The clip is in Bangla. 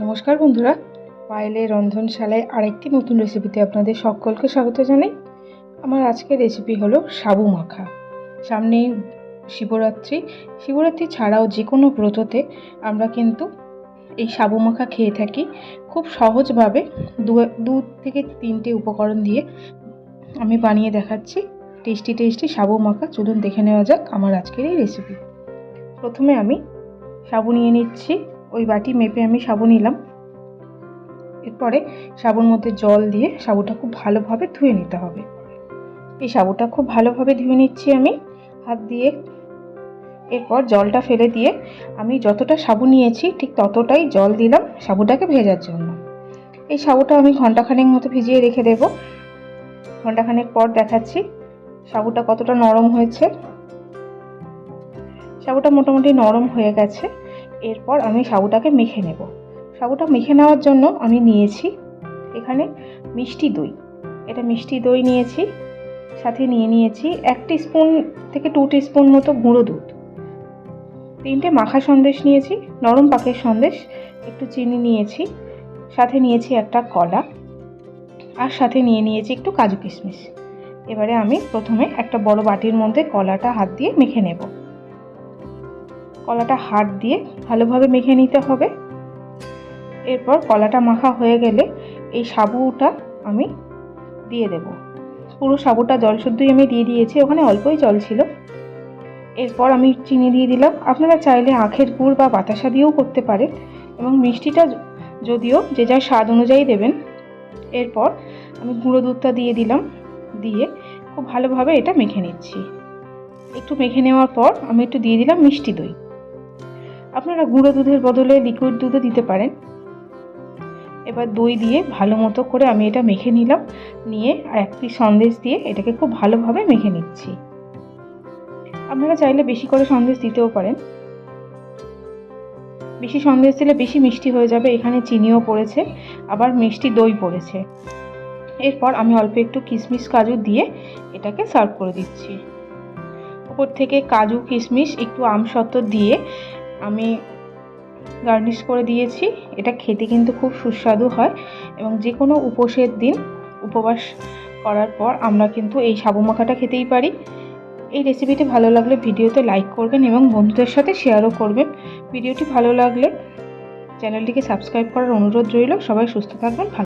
নমস্কার বন্ধুরা পায়েলের রন্ধনশালায় আরেকটি নতুন রেসিপিতে আপনাদের সকলকে স্বাগত জানাই। আমার আজকের রেসিপি হলো সাবু মাখা। সামনে শিবরাত্রি শিবরাত্রি ছাড়াও যে কোনো ব্রততে আমরা কিন্তু এই সাবু মাখা খেয়ে থাকি। খুব সহজভাবে দু থেকে তিনটে উপকরণ দিয়ে আমি বানিয়ে দেখাচ্ছি। টেস্টি টেস্টি সাবু মাখা। চলুন দেখে নেওয়া যাক আমার আজকের এই রেসিপি প্রথমে আমি সাবু নিয়ে নিচ্ছি। ওই বাটি মেপে আমি সাবু নিলাম। এরপরে সাবুর মধ্যে জল দিয়ে সাবুটা খুব ভালোভাবে ধুয়ে নিতে হবে। এই সাবুটা খুব ভালোভাবে ধুয়ে নিচ্ছি আমি। হাত দিয়ে এরপর জলটা ফেলে দিয়ে আমি যতটা সাবু নিয়েছি ঠিক ততটাই জল দিলাম সাবুটাকে ভেজার জন্য। এই সাবুটা আমি ঘন্টাখানেক মতো ভিজিয়ে রেখে দেব। ঘন্টাখানেক পর দেখাচ্ছি সাবুটা কতটা নরম হয়েছে। সাবুটা মোটামুটি নরম হয়ে গেছে। এরপর আমি সাবুটাকে মেখে নেব। সাবুটা মেখে নেওয়ার জন্য আমি নিয়েছি এখানে মিষ্টি দই। এটা মিষ্টি দই নিয়েছি, সাথে নিয়ে নিয়েছি এক স্পুন থেকে টু স্পুন মতো গুঁড়ো দুধ। তিনটে মাখা সন্দেশ নিয়েছি, নরম পাকের সন্দেশ, একটু চিনি নিয়েছি, সাথে নিয়েছি একটা কলা, আর সাথে নিয়ে নিয়েছি একটু কাজু কিশমিশ। এবারে আমি প্রথমে একটা বড় বাটির মধ্যে কলাটা হাত দিয়ে মেখে নেব। কলাটা হাত দিয়ে ভালোভাবে মেখে নিতে হবে। এরপর কলাটা মাখা হয়ে গেলে এই সাবুটা আমি দিয়ে দেব। পুরো সাবুটা জল শুদ্ধই আমি দিয়ে দিয়েছি, ওখানে অল্পই জল ছিল। এরপর আমি চিনি দিয়ে দিলাম। আপনারা চাইলে আখের গুড় বা বাতাসা দিয়েও করতে পারেন এবং মিষ্টিটা যদিও যে যার স্বাদ অনুযায়ী দেবেন। এরপর আমি গুঁড়ো দুধটা দিয়ে দিলাম, দিয়ে খুব ভালোভাবে এটা মেখে নিচ্ছি। একটু মেখে নেওয়ার পর আমি একটু দিয়ে দিলাম মিষ্টি দই। আপনারা গুঁড়ো দুধের বদলে লিকুইড দুধও দিতে পারেন। এবার দই দিয়ে ভালো মতো করে আমি এটা মেখে নিলাম। নিয়ে আর এক পিস সন্দেশ দিয়ে এটাকে খুব ভালোভাবে মেখে নিচ্ছি। আপনারা চাইলে বেশি করে সন্দেশ দিতেও পারেন। বেশি সন্দেশ দিলে বেশি মিষ্টি হয়ে যাবে। এখানে চিনিও পড়েছে, আবার মিষ্টি দই পড়েছে। এরপর আমি অল্প একটু কিশমিশ কাজু দিয়ে এটাকে সার্ভ করে দিচ্ছি। উপর থেকে কাজু, কিশমিশ, একটু আমসত্ত্ব দিয়ে আমি গার্নিশ করে দিয়েছি। এটা খেতে কিন্তু খুব সুস্বাদু হয় এবং যে কোনো উপোসের দিন উপবাস করার পর আমরা কিন্তু এই সাবু মাখাটা খেতেই পারি। এই রেসিপিটি ভালো লাগলে ভিডিওতে লাইক করবেন এবং বন্ধুদের সাথে শেয়ারও করবেন। ভিডিওটি ভালো লাগলে চ্যানেলটিকে সাবস্ক্রাইব করার অনুরোধ রইল। সবাই সুস্থ থাকবেন, ভালো